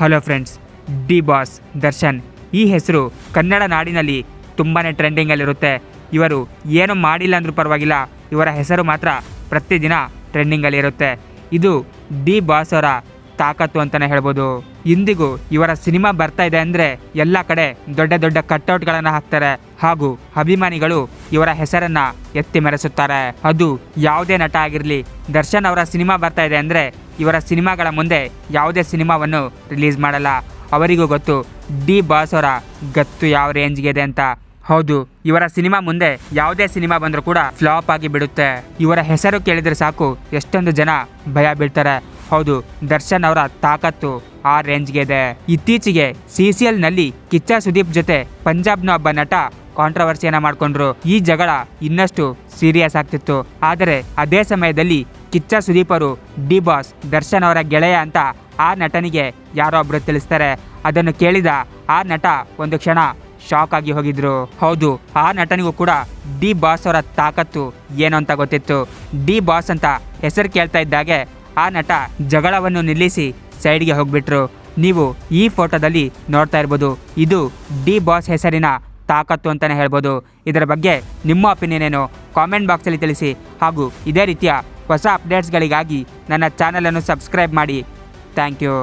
Hello friends, D boss Darshan. ಈ ಹೆಸರು ಕನ್ನಡ ನಾಡಿನಲ್ಲಿ ತುಂಬಾ ಟ್ರೆಂಡಿಂಗಲ್ಲಿರುತ್ತೆ. ಇವರು ಏನು ಮಾಡಿಲ್ಲ ಅಂದರೂ ಪರವಾಗಿಲ್ಲ, ಇವರ ಹೆಸರು ಮಾತ್ರ ಪ್ರತಿದಿನ ಟ್ರೆಂಡಿಂಗಲ್ಲಿರುತ್ತೆ. ಇದು ಡಿ ಬಾಸ್ ಅವರ ತಾಕತ್ತು ಅಂತಲೇ ಹೇಳ್ಬೋದು. ಇಂದಿಗೂ ಇವರ ಸಿನಿಮಾ ಬರ್ತಾ ಇದೆ ಅಂದರೆ ಎಲ್ಲ ಕಡೆ ದೊಡ್ಡ ದೊಡ್ಡ ಕಟ್ಔಟ್ಗಳನ್ನು ಹಾಕ್ತಾರೆ. ಹಾಗೂ ಅಭಿಮಾನಿಗಳು ಇವರ ಹೆಸರನ್ನು ಎತ್ತಿ ಮೆರೆಸುತ್ತಾರೆ. ಅದು ಯಾವುದೇ ನಟ ಆಗಿರಲಿ, ದರ್ಶನ್ ಅವರ ಸಿನಿಮಾ ಬರ್ತಾ ಇದೆ ಅಂದರೆ ಇವರ ಸಿನಿಮಾಗಳ ಮುಂದೆ ಯಾವುದೇ ಸಿನಿಮಾವನ್ನು ರಿಲೀಸ್ ಮಾಡಲ್ಲ. ಅವರಿಗೂ ಗೊತ್ತು, ಡಿ ಬಾಸ್ ಅವರ ಗತ್ತು ಯಾವ ರೇಂಜ್ಗೆ ಇದೆ ಅಂತ. ಹೌದು, ಇವರ ಸಿನಿಮಾ ಮುಂದೆ ಯಾವುದೇ ಸಿನಿಮಾ ಬಂದರೂ ಕೂಡ ಫ್ಲಾಪ್ ಆಗಿ ಬಿಡುತ್ತೆ. ಇವರ ಹೆಸರು ಕೇಳಿದರೆ ಸಾಕು, ಎಷ್ಟೊಂದು ಜನ ಭಯ ಬೀಳ್ತಾರೆ. ಹೌದು, ದರ್ಶನ್ ಅವರ ತಾಕತ್ತು ಆ ರೇಂಜ್ಗೆ ಇದೆ. ಇತ್ತೀಚೆಗೆ ಸಿ ಸಿ ಎಲ್ನಲ್ಲಿ ಕಿಚ್ಚ ಸುದೀಪ್ ಜೊತೆ ಪಂಜಾಬ್ನ ಒಬ್ಬ ನಟ ಕಾಂಟ್ರವರ್ಸಿಯನ್ನ ಮಾಡಿಕೊಂಡ್ರು. ಈ ಜಗಳ ಇನ್ನಷ್ಟು ಸೀರಿಯಸ್ ಆಗ್ತಿತ್ತು. ಆದರೆ ಅದೇ ಸಮಯದಲ್ಲಿ ಕಿಚ್ಚ ಸುದೀಪರು ಡಿ ಬಾಸ್ ದರ್ಶನ್ ಅವರ ಗೆಳೆಯ ಅಂತ ಆ ನಟನಿಗೆ ಯಾರೋ ಒಬ್ರು ತಿಳಿಸ್ತಾರೆ. ಅದನ್ನು ಕೇಳಿದ ಆ ನಟ ಒಂದು ಕ್ಷಣ ಶಾಕ್ ಆಗಿ ಹೋಗಿದ್ರು. ಹೌದು, ಆ ನಟನಿಗೂ ಕೂಡ ಡಿ ಬಾಸ್ ಅವರ ತಾಕತ್ತು ಏನು ಅಂತ ಗೊತ್ತಿತ್ತು. ಡಿ ಬಾಸ್ ಅಂತ ಹೆಸರು ಕೇಳ್ತಾ ಇದ್ದಾಗೆ ಆ ನಟ ಜಗಳವನ್ನು ನಿಲ್ಲಿಸಿ ಸೈಡ್ಗೆ ಹೋಗ್ಬಿಟ್ರು. ನೀವು ಈ ಫೋಟೋದಲ್ಲಿ ನೋಡ್ತಾ ಇರ್ಬೋದು, ಇದು ಡಿ ಬಾಸ್ ಹೆಸರಿನ ತಾಕತ್ತು ಅಂತಲೇ ಹೇಳ್ಬೋದು. ಇದರ ಬಗ್ಗೆ ನಿಮ್ಮ ಒಪಿನಿಯನ್ ಏನು? ಕಾಮೆಂಟ್ ಬಾಕ್ಸಲ್ಲಿ ತಿಳಿಸಿ. ಹಾಗೂ ಇದೇ ರೀತಿಯ ಹೊಸ ಅಪ್ಡೇಟ್ಸ್ಗಳಿಗಾಗಿ ನನ್ನ ಚಾನಲನ್ನು ಸಬ್ಸ್ಕ್ರೈಬ್ ಮಾಡಿ. Thank you